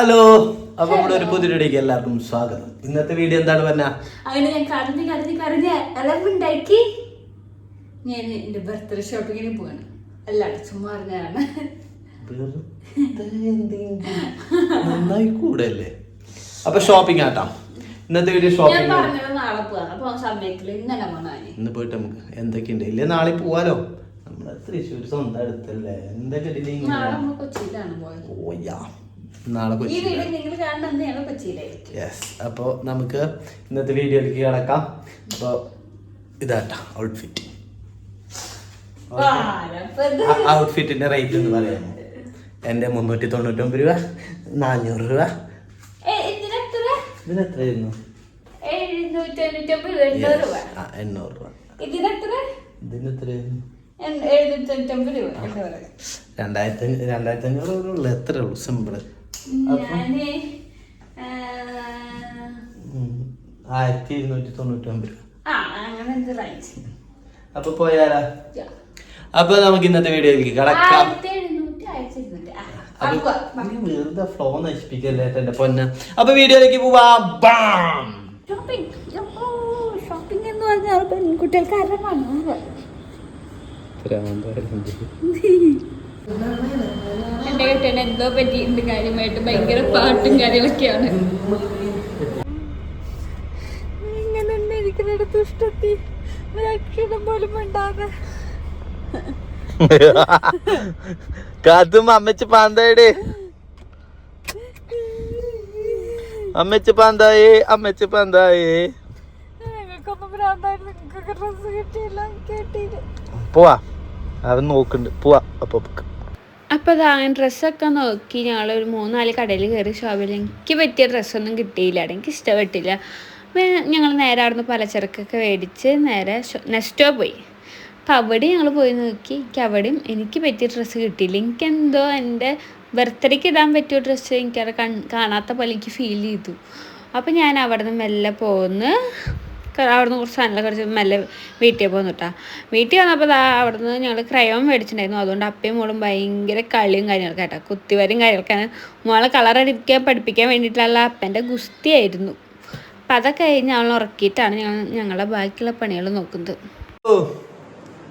Hello അപ്പൊ നമ്മുടെ ഒരു പുതിയ വീഡിയോക്ക് എല്ലാവർക്കും സ്വാഗതം. ഇന്നത്തെ വീഡിയോ എന്താണ് പറഞ്ഞ അങ്ങനെ ഞാൻ കരഞ്ഞ് കരഞ്ഞ് കരഞ്ഞ് ഇളവുണ്ടാക്കി ഞാൻ എന്റെ ബർത്ത്ഡേ ഷോപ്പിങ്ങിന് പോവാണ്. അല്ലാണ്ട് ചുമ്മാ പറഞ്ഞതാണ്. നന്നായി കൂടല്ലേ? അപ്പൊ ഷോപ്പിംഗ് ആട്ടാ. ഇന്നത്തെ വീഡിയോ ഷോപ്പിംഗ് നാളെ പോവാണ്. അപ്പൊ സമയത്തിൽ ഇന്നലെ പോണാന് ഇന്ന് പോയിട്ട് നമുക്ക് എന്തൊക്കെയുണ്ട്? ഇല്ലേ നാളെ പോവാലോ? നമ്മളെ തൃശ്ശൂർ സ്വന്തം അടുത്തല്ലേ? എന്തൊക്കെ ഇങ്ങനെ? നാളെ കൊച്ചി യെസ് അപ്പോൾ നമുക്ക് ഇന്നത്തെ വീഡിയോയിലേക്ക് കിടക്കാം. അപ്പോൾ ഇതാട്ടാ ഔട്ട്ഫിറ്റ്. ഔട്ട്ഫിറ്റിന്റെ റേറ്റ് എന്ന് പറയാം എന്റെ മുന്നൂറ്റി തൊണ്ണൂറ്റൊമ്പത് രൂപ നാനൂറ് രൂപ. ഏ, ഇതിനെത്ര? ഇതിന് എത്രയായിരുന്നു? എഴുന്നൂറ്റി തൊണ്ണൂറ്റൊമ്പത് രൂപ, എണ്ണൂറ് രൂപ. രണ്ടായിരത്തി രണ്ടായിരത്തി അഞ്ഞൂറ് ഉള്ളു എത്ര ഉള്ളു സിമ്പിൾ ഞാൻ ആയിരത്തി ഇരുന്നൂറ്റി എന്ത് റേഞ്ച്. അപ്പൊ പോയാലാ? അപ്പൊ നമുക്ക് ഇന്നത്തെ വീഡിയോയിലേക്ക് കടക്കാം. വെറുതെ ഫ്ലോ നശിപ്പിക്കല്ലേ എന്റെ പൊന്ന? അപ്പൊ വീഡിയോയിലേക്ക് പോവാം. ബാം! ഷോപ്പിംഗ് ഷോപ്പിംഗ് എന്ന് പറഞ്ഞാൽ പെൺകുട്ടികൾക്ക് അരമാണ് എന്റെ കെട്ടൻ എന്തോ പറ്റിയിട്ടുണ്ട് കാര്യമായിട്ട്. ഭയങ്കര പാട്ടും കാര്യങ്ങളൊക്കെയാണ്. ഇങ്ങനെ തന്നെ ഇരിക്കുന്നിടത്ത് ഇഷ്ടത്തി. ഒരക്ഷരം പോലും ഉണ്ടാകാതെ കാത്തും അമ്മച്ച് പാന്തയുടെ. അമ്മച്ച് പാന്തായേ അമ്മച്ച് പാന്തായേ. പോവാ. അവൻ നോക്കുന്നുണ്ട്. പോവാ. അപ്പൊ അപ്പോൾ അതാ ഡ്രസ്സൊക്കെ നോക്കി. ഞങ്ങളൊരു മൂന്നാൽ കടയിൽ കയറി ഷോപ്പിൽ എനിക്ക് പറ്റിയ ഡ്രസ്സൊന്നും കിട്ടിയില്ല. എനിക്ക് ഇഷ്ടപ്പെട്ടില്ല. ഞങ്ങൾ നേരെ അവിടുന്ന് പലചരക്കൊക്കെ മേടിച്ച് നേരെ നെസ്റ്റോ പോയി. അപ്പോൾ അവിടെ ഞങ്ങൾ പോയി നോക്കി. എനിക്ക് അവിടെയും എനിക്ക് പറ്റിയ ഡ്രസ്സ് കിട്ടിയില്ല. എനിക്കെന്തോ എന്റെ ബർത്ത്ഡേക്ക് ഇടാൻ പറ്റിയ ഡ്രസ്സ് എനിക്കത് കാണാത്ത പോലെ എനിക്ക് ഫീൽ ചെയ്തു. അപ്പോൾ ഞാൻ അവിടെ നിന്ന് മെല്ലെ പോന്ന് അവിടുന്ന് കുറച്ച് സാധനങ്ങളൊക്കെ കുറച്ച് മെല്ലെ വീട്ടിൽ പോകുന്നു കേട്ടോ വീട്ടിൽ വന്നപ്പോൾ ദാ അവിടുന്ന് ഞങ്ങൾ ക്രയോൺ മേടിച്ചിട്ടുണ്ടായിരുന്നു. അതുകൊണ്ട് അപ്പയും മോളും ഭയങ്കര കളിയും കാര്യങ്ങളൊക്കെ കേട്ടോ കുത്തിവരും കാര്യങ്ങളൊക്കെയാണ്. മോളെ കളർ അടിക്കാൻ പഠിപ്പിക്കാൻ വേണ്ടിയിട്ടുള്ള അപ്പന്റെ ഗുസ്തിയായിരുന്നു. അപ്പം അതൊക്കെ കഴിഞ്ഞ് അവൾ ഉറക്കിയിട്ടാണ് ഞങ്ങൾ ഞങ്ങളുടെ ബാക്കിയുള്ള പണികൾ നോക്കുന്നത്. അപ്പോൾ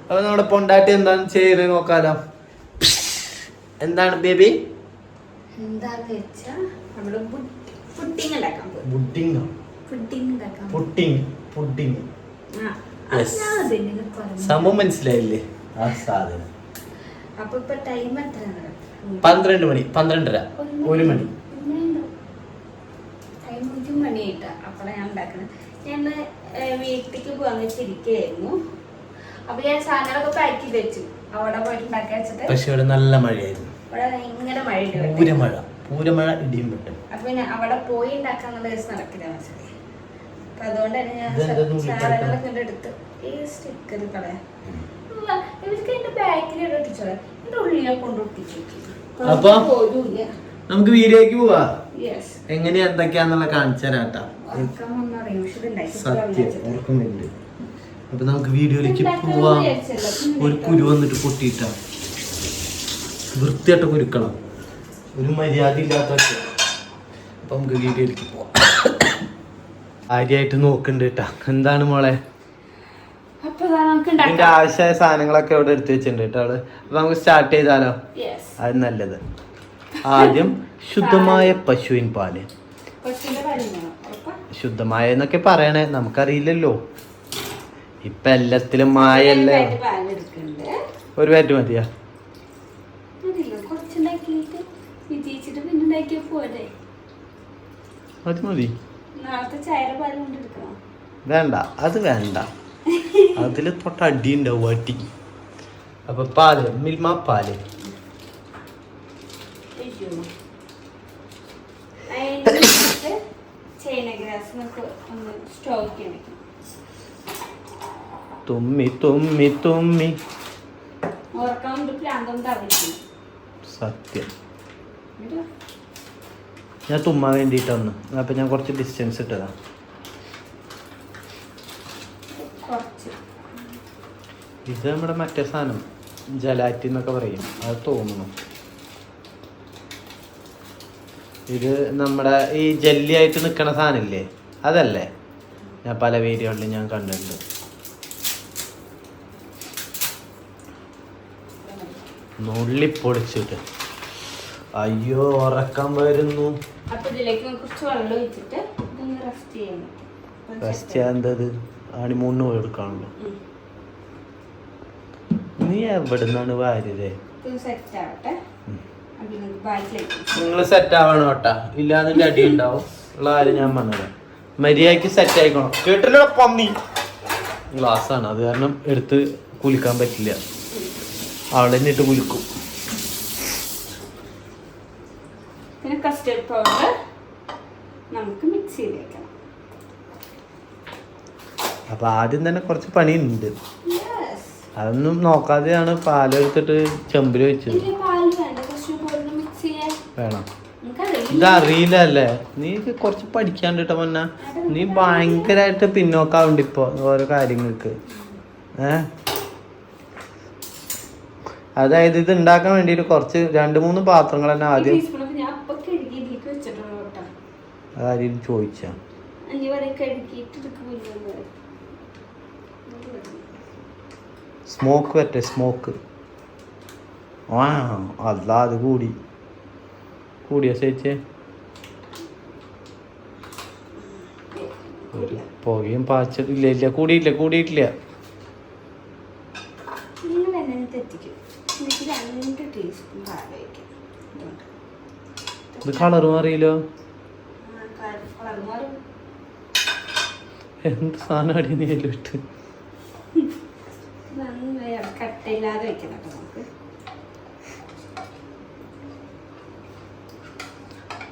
അപ്പൊ നമ്മുടെ പൊണ്ടാട്ടി എന്താണ് ചെയ്യുന്നത് നോക്കാലോ. എന്താണ് ബേബി? എന്താന്ന് വെച്ചാൽ നമ്മുടെ ഉണ്ടാക്കാൻ പുഡിംഗ് Yes. സംഭവം മനസ്സിലായില്ലേ? ആ സാധനം. പന്ത്രണ്ട് മണി പന്ത്രണ്ടര ഒരു മണി ടൈം ഒരു മണിയായിട്ടാ അപ്പോഴാണ് ഞാൻ ഉണ്ടാക്കുന്നത് ഞാൻ വീട്ടിലേക്ക് പോകാൻ വെച്ചിരിക്കുകയായിരുന്നു അപ്പൊ ഞാൻ സാധനങ്ങളൊക്കെ പാക്ക് ചെയ്ത് വെച്ചു. അവിടെ പോയിട്ട് ഉണ്ടാക്കി വെച്ചിട്ട് പക്ഷെ ഇവിടെ നല്ല മഴയായിരുന്നു. ഇവിടെ ഭയങ്കര മഴ ഉണ്ട് പൂരമഴ പൂരമഴ ഇടിയും വിട്ടും അപ്പൊ ഞാൻ അവിടെ പോയി ഉണ്ടാക്കാന്നുള്ള ദിവസം നടക്കില്ല അതുകൊണ്ട് തന്നെ ഞാൻ ഇതെന്താ നുള്ളി സാധനങ്ങളൊക്കെ ഇങ്ങോട്ട് എടുത്ത് ഈ സ്റ്റിക്കർ കളയാം ഉവ്വ, ഇവർക്ക് എന്റെ ബാക്കിൽ ഒട്ടിച്ചോളാം. എന്റെ ഉള്ളിലെ കൊണ്ട് ഒട്ടിച്ചു അപ്പൊ? നമുക്ക് വീഡിയോക്ക് പോവാ? എങ്ങനെയാ എന്തൊക്കെയാന്നുള്ള കാണിച്ചു തരാട്ടാ സത്യം ഓർക്കുന്നുണ്ട് അപ്പൊ നമുക്ക് വീഡിയോയിലേക്ക് പോവാം. ഒരു കുരു വന്നിട്ട് പൊട്ടിയിട്ടാ. വൃത്തിയായിട്ട് കുരുക്കണം. ഒരു മര്യാദ ഇല്ലാത്ത അപ്പൊ നമുക്ക് വീഡിയോയിലേക്ക് പോവാം. കാര്യമായിട്ട് നോക്കുന്നുണ്ട് കേട്ടാ എന്താണ് മോളെ? എന്റെ ഇതിന്റെ ആവശ്യമായ സാധനങ്ങളൊക്കെ ഇവിടെ എടുത്തു വെച്ചിട്ടുണ്ട് കേട്ടോ അവൾ അപ്പൊ നമുക്ക് സ്റ്റാർട്ട് ചെയ്താലോ? അത് നല്ലത്. ആദ്യം ശുദ്ധമായ പശുവിൻ പാൽ. ശുദ്ധമായ എന്നൊക്കെ പറയണേ. നമുക്കറിയില്ലല്ലോ. ഇപ്പൊ എല്ലാത്തിലും മായല്ലേ ഒരു പാറ്റ് മതിയാ? അത് മതി. വേണ്ട അത് വേണ്ട. അതിൽ തൊട്ട് അടി ഉണ്ടാവും അടി അപ്പൊ പാൽ മിൽമ പാൽ. തുമ്മി തുമ്മി തുമ്മി. സത്യം. ഞാൻ തുമ്മാൻ വേണ്ടിയിട്ടാണ് അപ്പം ഞാൻ കുറച്ച് ഡിസ്റ്റൻസ് ഇട്ടതാണ് ഇത് നമ്മുടെ മറ്റേ സാധനം ജലാറ്റി എന്നൊക്കെ പറയും. അത് തോന്നുന്നു. ഇത് നമ്മുടെ ഈ ജെല്ലി ആയിട്ട് നിൽക്കണ സാധനമില്ലേ? അതല്ലേ? ഞാൻ പല വീഡിയോകളിലും ഞാൻ കണ്ടിട്ടുണ്ട്. നുള്ളിപ്പൊടിച്ചിട്ട് അയ്യോ ഉറക്കം വരുന്നു. അപ്പൊ ഇതിലേക്ക് കുറച്ച് വെള്ളം ഒഴിച്ചിട്ട് ഇതൊന്ന് റെസ്റ്റ് എടുക്കാണല്ലോ. നീ എവിടുന്നാണ് വാര്യതേ ഇത് സെറ്റ് ആവട്ടെ. അത് നമുക്ക് നിങ്ങൾ സെറ്റ് ആവണം കേട്ടാ. ഇല്ലാതെ അടി ഉണ്ടാവും. ഉള്ള കാര്യം ഞാൻ പറഞ്ഞത് മര്യാദയ്ക്ക് സെറ്റ് ആയിക്കോണം. കേട്ടില്ല പന്നി. ഗ്ലാസ് ആണ്. അത് കാരണം എടുത്ത് കുലിക്കാൻ പറ്റില്ല. അവിടെ തന്നെ ഇട്ട് കുലിക്കും പിന്നെ കസ്റ്റർഡ് പൗഡർ നമുക്ക് മിക്സ് ചെയ്ത് വെക്കണം അപ്പൊ ആദ്യം തന്നെ കുറച്ച് പണിയുണ്ട്. അതൊന്നും നോക്കാതെയാണ് പാലെടുത്തിട്ട് ചെമ്പിൽ വെച്ചത്. വേണം. ഇത് അറിയില്ലല്ലേ നീ കുറച്ച് പഠിക്കാണ്ട് കേട്ടോ മന്ന നീ ഭയങ്കരമായിട്ട് പിന്നോക്കാവുണ്ട് ഇപ്പൊ ഓരോ കാര്യങ്ങൾക്ക്. ഏ? അതായത് ഇത് ഉണ്ടാക്കാൻ വേണ്ടിയിട്ട് കുറച്ച് രണ്ട് മൂന്ന് പാത്രങ്ങൾ തന്നെ ആദ്യം ടീസ്പൂണൊക്കെ ഞാൻ അപ്പൊ കഴുകി ഇതിലേക്ക് വെച്ചിട്ടുള്ളൂ കേട്ടോ ആദ്യം ചോദിച്ചാ. സ്മോക്ക് പറ്റേ സ്മോക്ക് ആ അല്ല അത് കൂടി. കൂടിയ ചേച്ചേ? ഒരു പുകയും പാച്ച ഇല്ല ഇല്ല കൂടിയില്ല കൂടിയിട്ടില്ല. ഇത് കളർ മാറിയില്ലോ ആ, കളർ കളർ മാറും എന്ത് സാധനം അടി നീ അതിലിട്ട് കട്ടയില്ലാതെ വെക്കണം നമുക്ക്.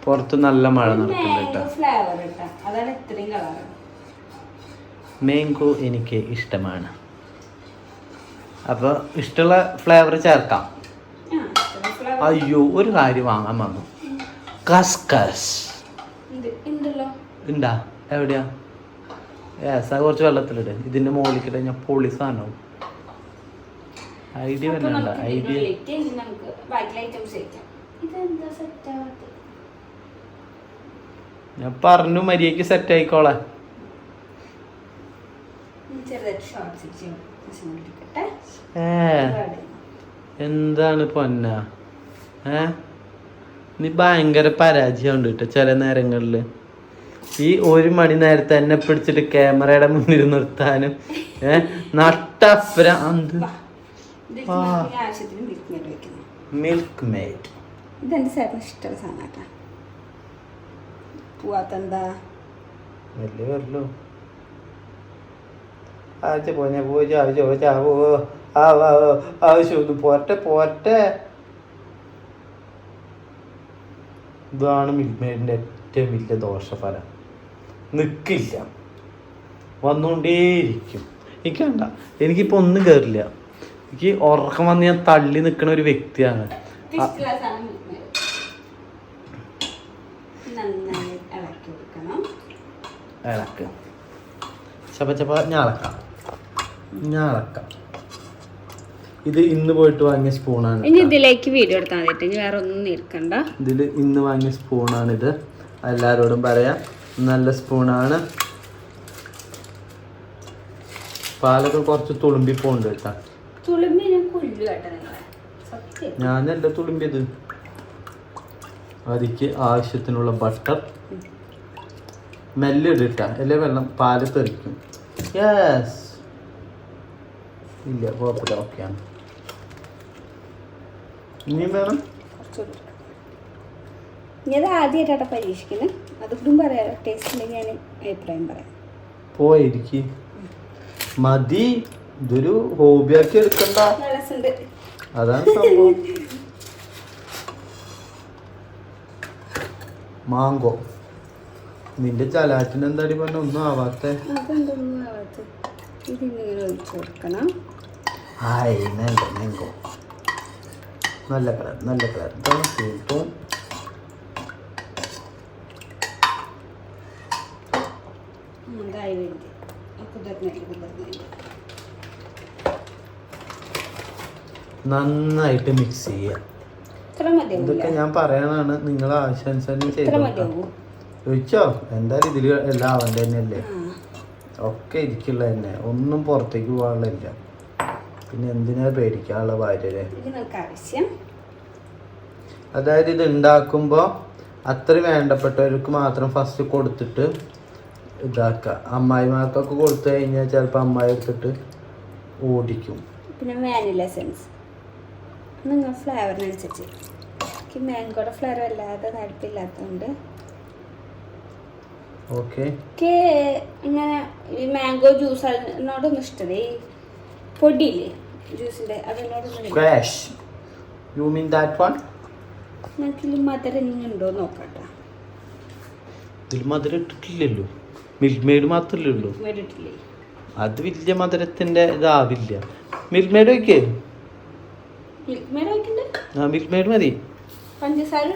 പുറത്ത് നല്ല മഴ നടക്കുന്നുണ്ട് മാംഗോ ഇട്ടാ. എനിക്ക് ഇഷ്ടമാണ്. അപ്പോൾ ഇഷ്ടമുള്ള ഫ്ലേവർ ചേർക്കാം. അയ്യോ ഒരു കാര്യം വാങ്ങാൻ വന്നു. കസ്കസ്. ഉണ്ടാ എവിടെയാ? ഏസ കുറച്ച് വെള്ളത്തിലിട്. ഇതിന്റെ മുകളിൽ കിട്ടാൻ ഞാൻ പൊളി സാധനവും. ഐഡിയ അപ്പൊ ഐഡിയ ഞാൻ പറഞ്ഞു മര്യാദയ്ക്ക് സെറ്റ് ആയിക്കോളെ. എന്താണ് പൊന്ന? ഏ? നീ ഭയങ്കര പരാജയമുണ്ട് കേട്ടോ ചില നേരങ്ങളിൽ ഈ ഒരു മണി നേരത്തെ എന്നെ പിടിച്ചിട്ട് ക്യാമറയുടെ മുന്നിൽ നിർത്താനും. മിൽക്ക് മെയ്ഡ് ഇതെന്റെ ചേട്ടന് ഇഷ്ടമുള്ള സാധനം കേട്ടോ പോവാത്തെന്താ? വലിയ വരല്ലോ ആഴ്ച പോഞ്ഞ പോയി ആവശ്യം ചോദിച്ചാവോ ആവോ ആവശ്യം പോരട്ടെ പോരട്ടെ. ഇതാണ് മിൽക്ക് മെയ്ഡിന്റെ ഏറ്റവും വലിയ ദോഷഫലം. നിൽക്കില്ല വന്നുകൊണ്ടേയിരിക്കും എനിക്ക് വേണ്ട. എനിക്കിപ്പോ ഒന്നും കയറില്ല എനിക്ക് ഉറക്കം വന്ന് ഞാൻ തള്ളി നിൽക്കുന്ന ഒരു വ്യക്തിയാണ്. സാധനം മിൽക്ക് മേഡ് നന്നായി ഇളക്കി. കൊടുക്കണം ഇളക്ക്. ചപ്പ ചപ്പ ഇത് ഇന്ന് പോയിട്ട് വാങ്ങിയ സ്പൂണാണ് ഇനി ഇതിലേക്ക് വീഡിയോ എടുത്താൽ മതി വേറെ ഒന്നും നിൽക്കണ്ട ഇതിൽ ഇന്ന് വാങ്ങിയ സ്പൂണാണിത്. എല്ലാവരോടും പറയാം. നല്ല സ്പൂണാണ്. പാലൊക്കെ കുറച്ച് തുളുമ്പി പോണ്ട് കേട്ടാ. ഞാനല്ല തുളുമ്പിയത്. അതിക്ക് ആവശ്യത്തിനുള്ള ബട്ടർ. മെല്ലെ ഇടിട്ട അല്ലേ വെള്ളം? പാൽ തെറിക്കും. യെസ് ഇല്ല കുഴപ്പമില്ല. ഓക്കെയാണ് ഇനിയും വേണം? ഞാൻ ആദ്യമായിട്ടാണ് പരീക്ഷിക്കുന്നത് അതുകൂടും പറയാം ടേസ്റ്റ് ഉണ്ടെങ്കിൽ ഞാൻ അഭിപ്രായം പറയാം. പോയിരിക്കും. മതി. ഇതൊരു ഹോബിയാക്കി എടുക്കണ്ട. അതാണ് സംഭവം. മാങ്കോ നിന്റെ ചലാറ്റിന് എന്താടി പറഞ്ഞ? ഒന്നും ആവാത്ത. ഒഴിച്ചു നല്ല കളർ നല്ല കളർ. കിട്ടും ഉണ്ടായി വേണ്ടി കുതിർന്നില്ല നന്നായിട്ട് മിക്സ് ചെയ്യുക ഇതൊക്കെ ഞാൻ പറയണതാണ്. നിങ്ങൾ ആവശ്യാനുസരണം ചെയ്തു ചോദിച്ചോ? എന്തായാലും ഇതിൽ എല്ലാം അവന്റെ തന്നെയല്ലേ ഒക്കെ ഇരിക്കുള്ള തന്നെ ഒന്നും പുറത്തേക്ക് പോകാനുള്ള പിന്നെ എന്തിനാ പേടിക്കാനുള്ള ഭാര്യ അതായത് ഇത് ഉണ്ടാക്കുമ്പോൾ അത്രയും വേണ്ടപ്പെട്ടവർക്ക് മാത്രം ഫസ്റ്റ് കൊടുത്തിട്ട് ഇതാക്കുക അമ്മായിമാർക്കൊക്കെ കൊടുത്തു കഴിഞ്ഞാൽ ചിലപ്പോൾ അമ്മായി എടുത്തിട്ട് ഓടിക്കും. പിന്നെ വാനില സെൻസ് നിങ്ങൾ ഫ്ലേവറിനനുസരിച്ച് എനിക്ക് മാംഗോയുടെ ഫ്ലേവർ അല്ലാതെ താല്പര്യമില്ലാത്തതുകൊണ്ട് ഓക്കെ എനിക്ക് ഇങ്ങനെ ഈ മാംഗോ ജ്യൂസ് അതിനോടൊന്നും ഇഷ്ടമേ ഈ പൊടിയില്ലേ ജ്യൂസിന്റെ അതിനോടൊന്നും ഇല്ല. യു മീൻ ദാറ്റ് വൺ ഇതിൽ മധുരം ഇനി ഉണ്ടോ നോക്കട്ടെ. ഇതിൽ മധുരം ഇട്ടിട്ടില്ലല്ലോ. മിൽക്ക് മെയ്ഡ് മാത്രമല്ലേ ഉള്ളൂ അത് വലിയ മധുരത്തിന്റെ ഇതാവില്ല. മിൽക്ക് മെയ്ഡ് വയ്ക്കേ മിൽമേഡ് ആ മിൽക്ക് മെയ്ഡ് മതി പഞ്ചസാര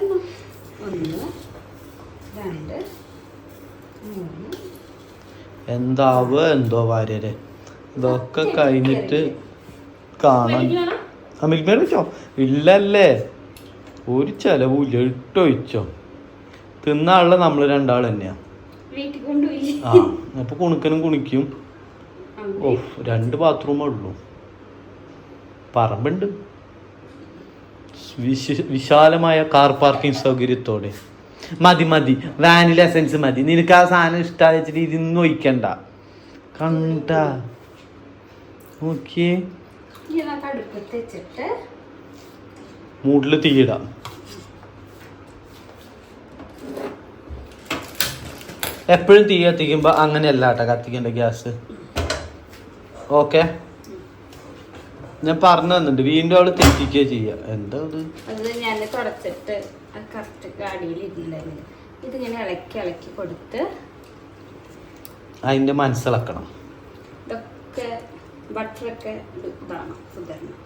എന്താവോ എന്തോ ഭാര്യരെ ഇതൊക്കെ കഴിഞ്ഞിട്ട് കാണാൻ ആ മിൽക്ക് മെയ്ഡ് വെച്ചോ. ഇല്ലല്ലേ? ഒരു ചെലവും ഇല്ല ഇട്ടൊഴിച്ചോ. തിന്നാളുള്ള നമ്മൾ രണ്ടാൾ തന്നെയാ വീട്ടിൽ കൊണ്ടുപോയി ആ അപ്പൊ കുണുക്കനും കുണിക്കും. ഓ രണ്ട് ബാത്റൂമേ ഉള്ളൂ. പറമ്പുണ്ട്. വിശാലമായ കാർ പാർക്കിംഗ് സൗകര്യത്തോടെ. മതി മതി. വാനില എസൻസ് മതി. നിനക്ക് ആ സാധനം ഇഷ്ടമായി വെച്ചിട്ട് ഇതിന്ന് ഒഴിക്കണ്ട. കണ്ട. ഓക്കേ മൂടിൽ മൂട്ടിൽ തീയിടാം. എപ്പോഴും തീ കത്തിക്കുമ്പോൾ അങ്ങനെയല്ല കേട്ടോ കത്തിക്കേണ്ട ഗ്യാസ്. ഓക്കെ? ഞാൻ പറഞ്ഞു തന്നിട്ടുണ്ട്. വീണ്ടും അവൾ തെറ്റിക്കുക ചെയ്യാ. എന്താ അത്? ഞാൻ തുടച്ചിട്ട് അത് കറക്റ്റ് ഗാഡിയിൽ ഇരുന്നില്ലായിരുന്നു ഇതിങ്ങനെ ഇളക്കി ഇളക്കി കൊടുത്ത് അതിന്റെ മനസ്സിളക്കണം. ഇതൊക്കെ ബട്ടറൊക്കെ ഇതാണ് സുധരണം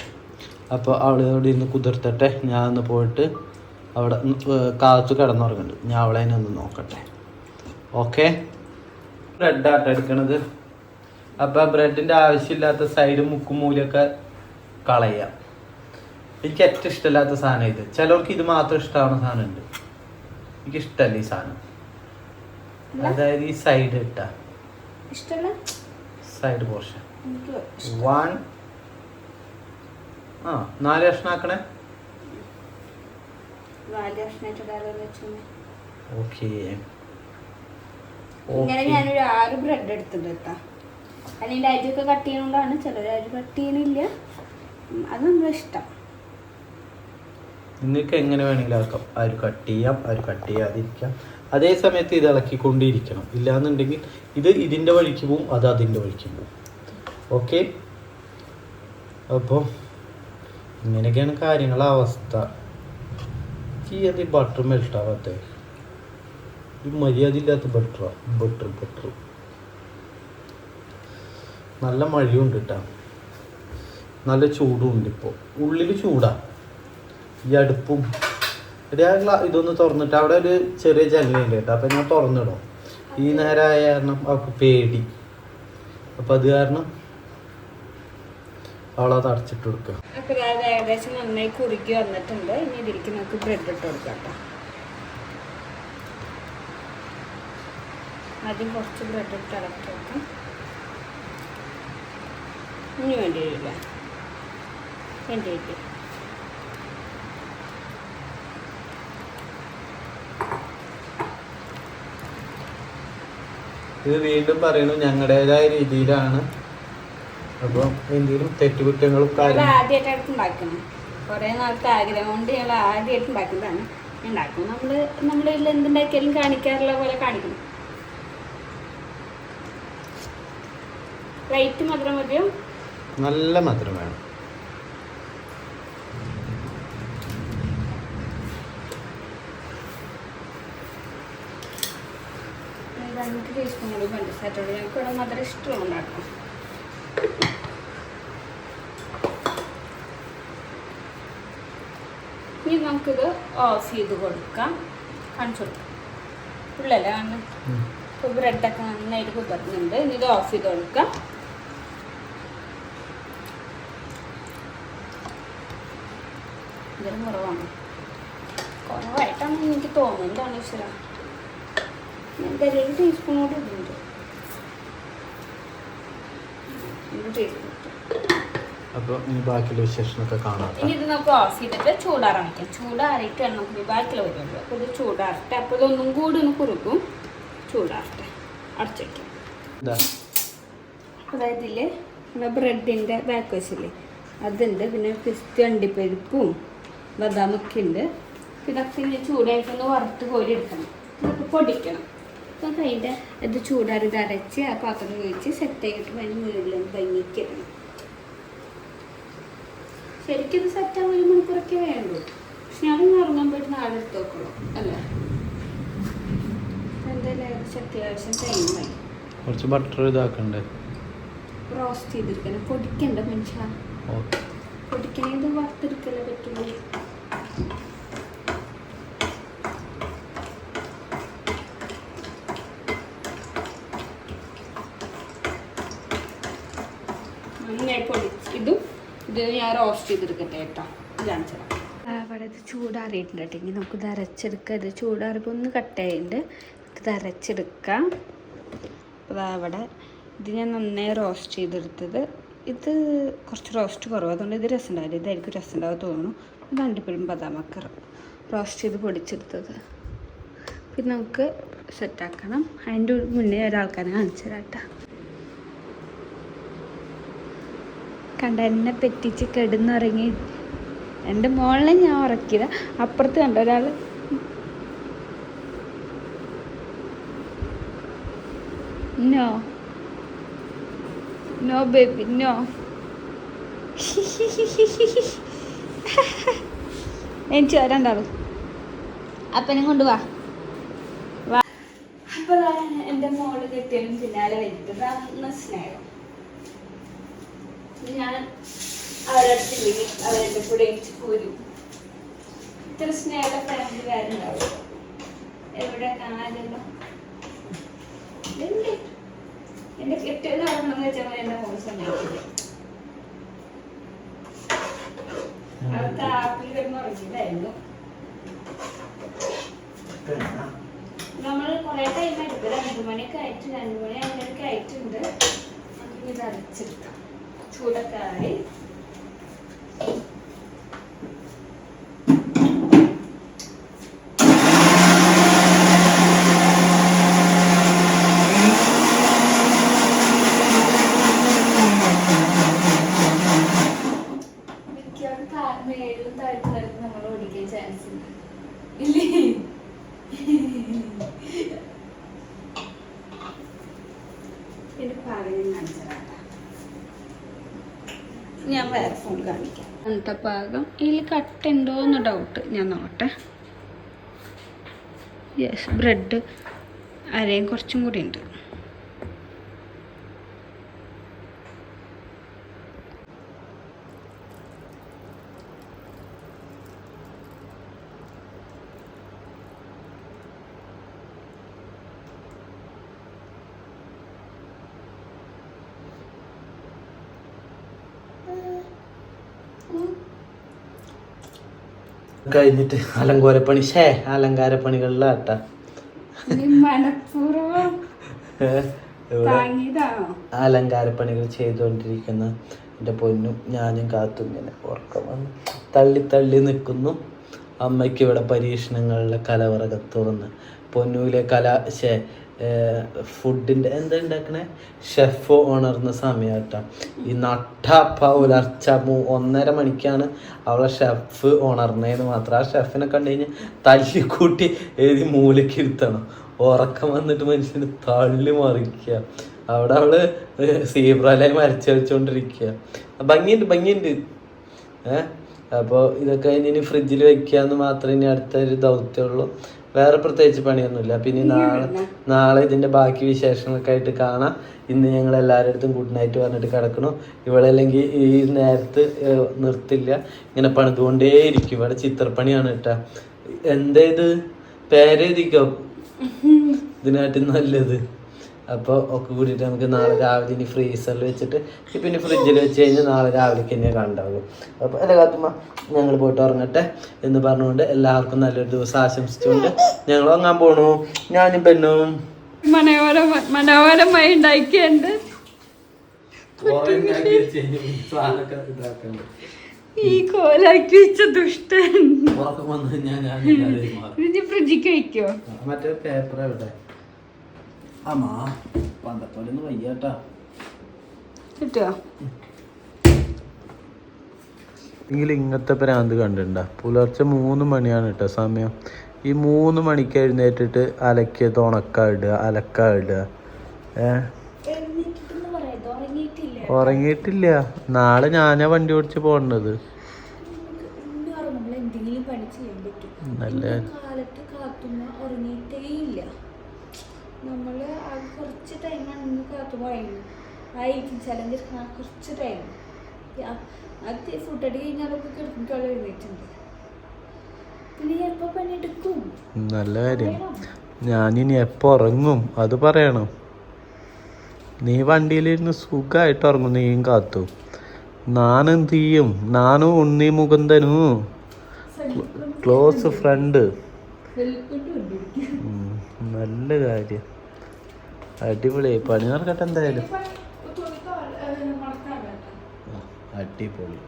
അപ്പോൾ അവൾ അവിടെ ഇരുന്ന് കുതിർത്തട്ടെ. ഞാൻ ഒന്ന് പോയിട്ട് അവിടെ കാത്തു കിടന്നുറങ്ങുന്നുണ്ട് ഞാൻ അവളെ ഒന്ന് നോക്കട്ടെ. ഓക്കെ ബ്രെഡാട്ടോ എടുക്കണത്. അപ്പൊ ബ്രെഡിന്റെ ആവശ്യമില്ലാത്ത സൈഡ് മുക്കും മൂലൊക്കെ കളയാം. എനിക്ക് ഏറ്റവും ഇഷ്ടമില്ലാത്ത സാധനം ഇത്. ചിലർക്ക് ഇത് മാത്രം ഇഷ്ടമാവുന്ന സാധനം ഉണ്ട് എനിക്ക് ഇഷ്ടമല്ല ഈ സാധനം. അതായത് ഈ സൈഡ് ഇട്ട. സൈഡ് പോർഷൻ വൺ ആ നാല് കഷ്ണം ആക്കണേ. ഓക്കെ ഇങ്ങനെ ഞാനൊരു ആറ് ബ്രെഡ് എടുത്തിട്ട് എത്താം അല്ലെങ്കിൽ അരിയൊക്കെ കട്ട് ചെയ്യണോണ്ടാണ് ചിലർ അരി കട്ട് ചെയ്യണില്ല അത് നമ്മുടെ ഇഷ്ടം? നിങ്ങൾക്ക് എങ്ങനെ വേണമെങ്കിലും ആക്കാം. ആര് കട്ട് ചെയ്യാം ആര് കട്ട് ചെയ്യാതിരിക്കാം. അതേ സമയത്ത് ഇത് ഇളക്കിക്കൊണ്ടിരിക്കണം. ഇല്ലാന്നുണ്ടെങ്കിൽ ഇത് ഇതിന്റെ വഴിക്ക് പോവും അത് അതിന്റെ വഴിക്ക് പോവും. ഓക്കെ അപ്പോൾ ഇങ്ങനെയൊക്കെയാണ് കാര്യങ്ങളെ അവസ്ഥ. ഈ അത് ബട്ടർ മെൽറ്റ് ആവാത്ത ഈ മര്യാദ ഇല്ലാത്ത ബട്ടറാ ബട്ടർ ബട്ടർ നല്ല മഴയുണ്ട് കേട്ടോ നല്ല ചൂടും ഉണ്ട് ഇപ്പോൾ ഉള്ളിൽ ചൂടാ. ഈ അടുപ്പും. ഇടയാ ഇതൊന്ന് തുറന്നിട്ട് അവിടെ ഒരു ചെറിയ ജനലുണ്ട് കേട്ടോ അപ്പം ഞാൻ തുറന്നിടും. ഈ നേരമായ കാരണം അവൾക്ക് പേടി. അപ്പം അത് കാരണം അവളത് അടച്ചിട്ട് കൊടുക്കുക അപ്പോൾ അത് ഏകദേശം നന്നായി കുറുക്കി വന്നിട്ടുണ്ട്. ഇനി ഇതിലേക്ക് നമുക്ക് ബ്രെഡ് ഇട്ട് കൊടുക്കാം കേട്ടോ ആദ്യം കുറച്ച് ബ്രെഡ് ഇട്ട് ഇളക്കി വെക്കാം. ഇനി വേണ്ടി വരില്ല വേണ്ടി വരില്ല ഇത് വീണ്ടും പറയുന്നു ഞങ്ങളുടേതായ രീതിയിലാണ്. അപ്പം എന്തെങ്കിലും തെറ്റുകുറ്റങ്ങളും ആദ്യമായിട്ടാണ് ഉണ്ടാക്കുന്നത്. കുറേ നാൾക്ക് ആഗ്രഹം കൊണ്ട് ഞങ്ങൾ ആദ്യമായിട്ട് ഉണ്ടാക്കുന്നതാണ്. ഉണ്ടാക്കും. നമ്മൾ ഇതിൽ എന്തുണ്ടാക്കിയാലും കാണിക്കാറുള്ള പോലെ കാണിക്കണം ലൈറ്റ് മാത്രം മതിയോ? നല്ല മധുരം വേണം. രണ്ട് ടീസ്പൂൺ കൂടി പഞ്ചസാരത്തോട് ഞങ്ങൾക്ക് ഇവിടെ മധുരം ഇഷ്ടമുണ്ടാക്കാം ഇനി നമുക്കിത് ഓഫ് ചെയ്ത് കൊടുക്കാം. കാണിച്ചു കൊടുക്കാം. ഉള്ളല്ലേ? കാണുന്നത്. ഇപ്പോൾ ബ്രെഡൊക്കെ നന്നായിട്ട് കുതിർന്നുണ്ട് ഇനി ഇത് ഓഫ് ചെയ്ത് കൊടുക്കാം. ഇതിന് കുറവാണ്. കുറവായിട്ടാണ് എനിക്ക് തോന്നുന്നതാണ് ഈശ്വര? എന്തായാലും ടീസ്പൂൺ കൂടി ഇടുന്നുണ്ട് ഒരു അപ്പോൾ ഇനി ബാക്കിയുള്ള വിശേഷങ്ങളൊക്കെ കാണാം ഇനി ഇത് നമുക്ക് ഓഫ് ചെയ്തിട്ട് ചൂടാറാൻ വയ്ക്കാം ചൂടാറിയിട്ടാണ് നമുക്ക് ബാക്കിൽ വരുന്നത് അപ്പോൾ ഇത് ചൂടാറട്ടെ. അപ്പോൾ ഇതൊന്നും കൂടി ഒന്ന് കുറുക്കും. ചൂടാറട്ടെ. അടച്ചു വയ്ക്കാം ഇതാ. അതായത് ഇതിൽ നമ്മുടെ ബ്രെഡിന്റെ ബാക്ക് വശില്ലേ? അതുണ്ട്. പിന്നെ ഫിസ്റ്റ് അണ്ടിപ്പരിപ്പും ബദാമൊക്കെ ഉണ്ട് ഇതൊക്കെ ഇനി ചൂടായിട്ടൊന്ന് വറുത്ത് കോരി എടുക്കണം. എന്നിട്ട് പൊടിക്കണം. അപ്പം അതിന്റെ ഇത് ചൂടാറി ഇത് അരച്ച് ആ പാത്രം ഒഴിച്ച് സെറ്റ് ആയിട്ട് അതിന് മുകളിൽ ഭംഗിക്കിടണം ശരിക്കും ഇത് സെറ്റ് ആവാൻ ഒരു മണിക്കൂറൊക്കെ വേണ്ടു? പക്ഷെ ഞാൻ ഇറങ്ങാൻ പോയിട്ട് നാളെ എടുത്ത് നോക്കുള്ളൂ അല്ലേ? എന്തായാലും ഏകദേശം അത്യാവശ്യം ടൈമായി കുറച്ച് ബട്ടർ ഇതാക്കണ്ടേ? റോസ്റ്റ് ചെയ്തിരിക്കണം. പൊടിക്കണ്ട മനുഷ്യ. പൊടിക്കണേ പൊടിക്കണേത് വറുത്തെടുക്കല്ലേ പറ്റുള്ളൂ. നന്നായി പൊടിച്ച് ഇതും ഇത് ഞാൻ റോസ്റ്റ് ചെയ്തെടുക്കട്ടെ കേട്ടോ കാണിച്ചത് അവിടെ ഇത് ചൂടാറിയിട്ടുണ്ട് കേട്ടോ. ഇനി നമുക്ക് ഇത് ഇത് ചൂടാറിയപ്പോൾ ഒന്ന് കട്ടായിട്ടുണ്ട് ഇത് അരച്ചെടുക്കാം. അപ്പോൾ അവിടെ ഇത് ഞാൻ നന്നായി റോസ്റ്റ് ചെയ്തെടുത്തത്. ഇത് കുറച്ച് റോസ്റ്റ് കുറവ്. അതുകൊണ്ട് ഇത് രസം ഉണ്ടാവില്ല ഇതായിരിക്കും രസം തോന്നുന്നു. ബദാം ബദാമൊക്കെ റോസ്റ്റ് ചെയ്ത് പൊടിച്ചെടുത്തത്. പിന്നെ നമുക്ക് സെറ്റാക്കണം അതിന്റെ മുന്നേ ഒരാൾക്കാരെ കാണിച്ചു തരാട്ട കണ്ട എന്നെ പെറ്റിച്ച് കിടന്നുറങ്ങി. എന്റെ മോളിനെ ഞാൻ ഉറക്കിയത് അപ്പുറത്ത് കണ്ട ഒരാൾ നോ. No baby no. എനിക്ക് വരണ്ടാവും അപ്പനും കൊണ്ട് വാ. അപ്പോൾ എന്റെ മോൾ കെട്ടിയാലും പിന്നാലെ വരുന്നത് സ്നേഹം. ഞാൻ അവരടുത്തില്ലെങ്കിൽ അവരെന്റെ കൂടെ എനിക്ക് പോരും. ഇത്ര സ്നേഹ ഫാമിലി വേറുണ്ടാവും എവിടെ കാണാനല്ലോ? എന്റെ കെട്ടിയത് ആണെന്ന് എന്റെ മോൾ സമ്മതിക്കില്ല. നമ്മൾ കുറെ ടൈം എടുക്കും രണ്ടു മണിയൊക്കെ ആയിട്ട് രണ്ടു മണി അങ്ങനെയൊക്കെ ആയിട്ടുണ്ട് നമുക്ക് ഇത് അരച്ചെടുക്കാം ചൂടൊക്കെ ആയി മിക്കവാറും താ- മേളിലും താഴത്തും കിടന്ന് നമ്മൾ ഓടിക്കാൻ ചാൻസ് ഉണ്ട് ഇല്ലേ എന്റെ പാകം കാണിച്ചതാ ഞാൻ വേറെ ഫോൺ കാണിക്കാം. അങ്ങനത്തെ പാകം ഇതിൽ കട്ട് ഉണ്ടോ എന്ന് ഡൗട്ട് ഞാൻ നോക്കട്ടെ. യെസ് ബ്രെഡ് അരയും കുറച്ചും കൂടി ഉണ്ട് കഴിഞ്ഞിട്ട് അലങ്കോലപ്പണി ഷേ അലങ്കാരപ്പണികളിലാട്ടാ അലങ്കാരപ്പണികൾ ചെയ്തുകൊണ്ടിരിക്കുന്ന എന്റെ പൊന്നും ഞാനും കാത്തു ഇങ്ങനെ ഉറക്കം വന്നു തള്ളി തള്ളി നിൽക്കുന്നു. അമ്മയ്ക്ക് ഇവിടെ പരീക്ഷണങ്ങളിലെ കലവറക തുറന്ന് പൊന്നൂലെ കല ശേ ഫുഡിന്റെ എന്താ ഉണ്ടാക്കണേ ഷെഫ് ഉണർന്ന സമയട്ടാ. ഈ നട്ട പുലർച്ച ഒന്നര മണിക്കാണ് അവളെ ഷെഫ് ഉണർന്നതെന്ന് മാത്രം. ആ ഷെഫിനെ കണ്ടു കഴിഞ്ഞാൽ തല്ലിക്കൂട്ടി എഴുതി മൂലയ്ക്ക് ഇരുത്തണം. ഉറക്കം വന്നിട്ട് മനുഷ്യന് തള്ളി മറിക്കുക അവിടെ അവൾ സീബ്രലായി മരച്ചു വെച്ചോണ്ടിരിക്കുക ഭംഗിയുണ്ട് ഭംഗിയുണ്ട്. ഏഹ് അപ്പോൾ ഇതൊക്കെ ഇനി ഫ്രിഡ്ജിൽ വെക്കുക എന്ന് മാത്രമേ ഇനി അടുത്തൊരു ദൗത്യമുള്ളൂ വേറെ പ്രത്യേകിച്ച് പണിയൊന്നുമില്ല. പിന്നെ നാളെ നാളെ ഇതിന്റെ ബാക്കി വിശേഷങ്ങളൊക്കെ ആയിട്ട് കാണാം. ഇന്ന് ഞങ്ങൾ എല്ലാവരുടെ അടുത്തും ഗുഡ് നൈറ്റ് പറഞ്ഞിട്ട് കിടക്കണു ഇവളല്ലെങ്കിൽ ഈ നേരത്ത് നിർത്തില്ല. ഇങ്ങനെ പണിതുകൊണ്ടേയിരിക്കും. ഇവിടെ ചിത്രപ്പണിയാണ് കേട്ടാ. എന്തേത് പേരെഴുതിക്കോ? ഇതിനായിട്ട് നല്ലത്. അപ്പോൾ ഒക്കെ കൂടിയിട്ട് നമുക്ക് നാളെ രാവിലെ ഇനി ഫ്രീസറിൽ വെച്ചിട്ട് ഇപ്പം ഇനി ഫ്രിഡ്ജിൽ വെച്ച് കഴിഞ്ഞാൽ നാളെ രാവിലേക്ക് തന്നെ കണ്ടാവുള്ളൂ അപ്പോൾ എന്റെ കാത്തുമ്മ ഞങ്ങൾ പോയിട്ട് ഉറങ്ങട്ടെ എന്ന് പറഞ്ഞുകൊണ്ട് എല്ലാവർക്കും നല്ലൊരു ദിവസം ആശംസിച്ചുകൊണ്ട് ഞങ്ങൾ ഉറങ്ങാൻ പോണു. ഞാനും പെണ്ണും. മനോഹര മനോഹരമായി ഉണ്ടാക്കിയുണ്ട് ഈ കോലാക്കി വെച്ച ദുഷ്ടൻ. ഫ്രിഡ്ജിക്ക് വെക്കോ? മറ്റേ പേപ്പർ എവിടെ? ആമാ പണ്ടത്തോലൊന്നും വയ്യാട്ടാ. കിട്ടുക എങ്കിൽ ഇങ്ങനത്തെ പ്രാന്ത് കണ്ടിട്ടുണ്ട? പുലർച്ചെ മൂന്ന് മണിയാണ് കേട്ടോ സമയം. ഈ മൂന്ന് മണിക്ക് എഴുന്നേറ്റിട്ട് അലക്കിയത് ഉണക്ക ഇടുക അലക്ക ഇടുക. ഏ? ഉറങ്ങിയിട്ടില്ല. നാളെ ഞാനാ വണ്ടി ഓടിച്ച് പോകേണ്ടത് എന്തെങ്കിലും പണി ചെയ്യാൻ പറ്റും. നല്ല കാലത്ത് കാത്തുമ്മ ഉറങ്ങിയിട്ടേ ഇല്ല നമ്മൾ ആ കുറച്ച് ടൈമാണ് ഇന്ന് കാത്തു പറയുന്നത് ആയിരിക്കും. ചിലങ്കിൽ കുറച്ച് ടൈം അത് ഫുഡ് അടി കഴിഞ്ഞാലൊക്കെ കിടക്കുമ്പോൾ എഴുന്നേറ്റുണ്ട് പിന്നെ പണിയെടുക്കും നല്ല കാര്യം. ഇനി എപ്പോ ഉറങ്ങും? അത് പറയണം. നീ വണ്ടിയിലിരുന്ന് സുഖമായിട്ട് ഉറങ്ങും നീയും കാത്തു. നാനും തീയും നാനും ഉണ്ണി മുകുന്ദനു ക്ലോസ് ഫ്രണ്ട് നല്ല കാര്യം. അടിപൊളിയായി. പണി നടക്കട്ടെ എന്തായാലും ആ, അടിപൊളി.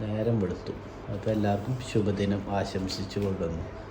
നേരം വെളുത്തു. അപ്പോൾ എല്ലാവർക്കും ശുഭദിനം ആശംസിച്ചു കൊണ്ടുവന്നു